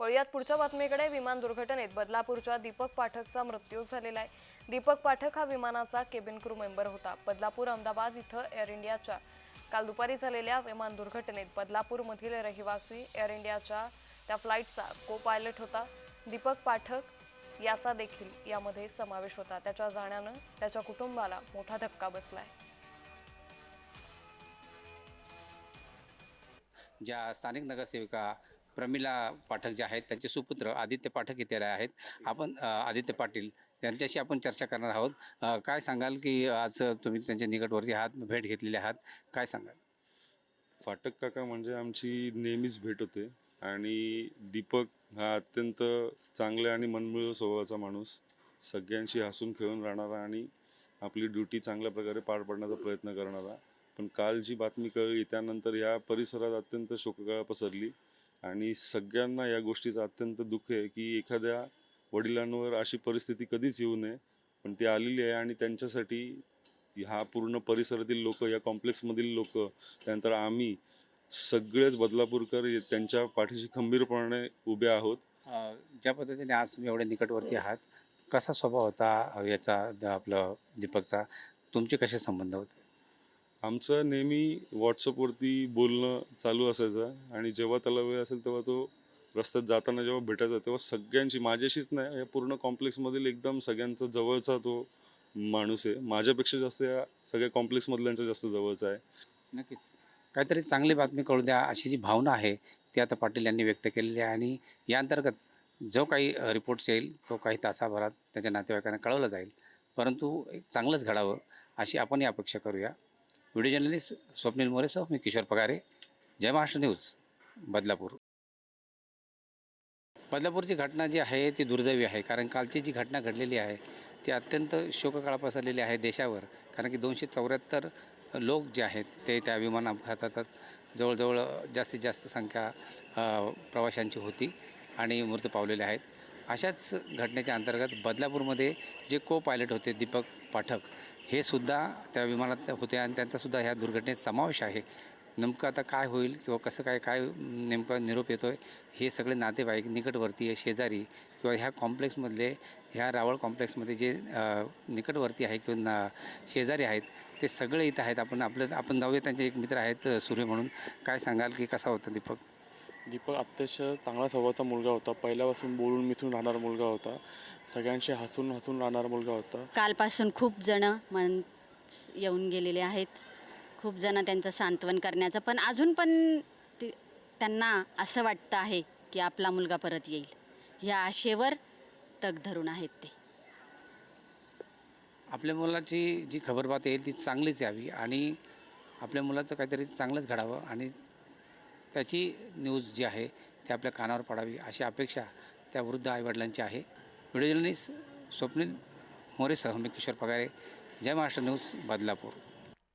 वळूयात पुढच्या बातमीकडे. विमान दुर्घटनेत बदलापूरच्या दीपक पाठकचा मृत्यू झालेला आहे. दीपक पाठक हा विमानाचा केबिन क्रू मेंबर होता. बदलापूर अहमदाबाद इथं एअर इंडियाच्या काल दुपारी झालेल्या विमान दुर्घटनेत बदलापूरमधील रहिवासी एअर इंडियाच्या त्या फ्लाईटचा को पायलट होता. दीपक पाठक याचा देखील यामध्ये समावेश होता. त्याच्या जाण्यानं त्याच्या कुटुंबाला मोठा धक्का बसलाय ज्या स्थानिक नगरसेविका प्रमिला पाठक जे आहेत त्यांचे सुपुत्र आदित्य पाठक इथे आहेत. आपण आदित्य पाटील यांच्याशी आपण चर्चा करणार आहोत. काय सांगाल की आज तुम्ही त्यांच्या निकटवरती आहात भेट घेतलेली आहात काय सांगाल? फाटक काका म्हणजे आमची नेहमीच भेट होते आणि दीपक हा अत्यंत चांगल्या आणि मनमिळव स्वभावाचा माणूस. सगळ्यांशी हसून खेळून राहणारा आणि आपली ड्युटी चांगल्या प्रकारे पार पाडण्याचा प्रयत्न करणारा. पण काल जी बातमी कळली त्यानंतर या परिसरात अत्यंत शोककळा पसरली. आणि सगळ्यांना या गोष्टीचं अत्यंत दुःख आहे की एखाद्या वडिलांवर अशी परिस्थिती कधीच येऊ नये पण ती आलेली आहे आणि त्यांच्यासाठी हा पूर्ण परिसरातील लोक या कॉम्प्लेक्समधील लोक त्यानंतर आम्ही सगळेच बदलापूरकर त्यांच्या पाठीशी खंबीरपणे उभे आहोत. ज्या पद्धतीने आज तुम्ही एवढे निकटवर्ती आहात कसा स्वभाव होता याचा द- आपलं दीपकचा? तुमचे कसे संबंध होते? आमचं नेहमी व्हॉट्सअपवरती बोलणं चालू असायचं आणि जेव्हा त्याला वेळ असेल तेव्हा तो रस्त्यात जाताना जेव्हा भेटायचा तेव्हा सगळ्यांची माझ्याशीच नाही या पूर्ण कॉम्प्लेक्समधील एकदम सगळ्यांचा जवळचा तो माणूस आहे. माझ्यापेक्षा जास्त या सगळ्या कॉम्प्लेक्समधल्यांचा जास्त जवळचा आहे. नक्कीच. काहीतरी चांगली बातमी कळू द्या. अशी जी भावना आहे ती आता पाटील यांनी व्यक्त केलेली आहे आणि या अंतर्गत जो काही रिपोर्ट्स येईल तो काही तासाभरात त्याच्या नातेवाईकांना कळवलं जाईल. परंतु एक चांगलंच घडावं अशी आपण अपेक्षा करूया. व्हिडिओ जर्नलिस्ट स्वप्नील मोरेसह मी किशोर पगारे. जय महाराष्ट्र न्यूज बदलापूर. बदलापूरची घटना जी आहे ती दुर्दैवी आहे. कारण कालची जी घटना घडलेली आहे ती अत्यंत शोककाळ पसरलेली आहे देशावर. कारण की दोनशे चौऱ्याहत्तर लोक जे आहेत ते त्या विमान अपघातात जवळजवळ जास्तीत जास्त संख्या प्रवाशांची होती आणि मृत पावलेले आहेत. अशाच घटनेच्या अंतर्गत बदलापूरमध्ये जे को पायलट होते दीपक पाठक हे सुद्धा त्या विमानात होते आणि त्यांचासुद्धा ह्या दुर्घटनेत समावेश आहे. नेमकं आता काय होईल किंवा कसं काय काय नेमका निरोप येतो आहे हे सगळे नातेवाईक निकटवर्तीय शेजारी किंवा ह्या कॉम्प्लेक्समधले ह्या रावळ कॉम्प्लेक्समध्ये जे निकटवर्ती आहे किंवा ना शेजारी आहेत ते सगळे इथं आहेत. आपण आपलं आपण जाऊया त्यांचे एक मित्र आहेत सूर्य म्हणून. काय सांगाल की कसा होता दीपक? दीपक अतिशय चांगला स्वभावाचा मुलगा होता. पहिल्यापासून बोलून मिसळून राहणारा मुलगा होता. सगळ्यांशी हसून हसून राहणारा मुलगा होता. कालपासून खूप जण मन येऊन गेलेले आहेत. खूप जण त्यांचं सांत्वन करण्याचं पण अजून पण ते त्यांना असं वाटतं आहे की आपला मुलगा परत येईल. ह्या आशेवर तग धरून आहेत ते. आपल्या मुलाची जी खबरबात येईल ती चांगलीच यावी आणि आपल्या मुलाचं काहीतरी चांगलंच घडावं आणि त्याची न्यूज जी आहे ती आपल्या कानावर पडावी अशी अपेक्षा त्या वृद्ध आईवडिलांची आहे. व्हिडिओ जर्नलिस्ट स्वप्नील मोरेसह मी किशोर पगारे जय महाराष्ट्र न्यूज बदलापूर.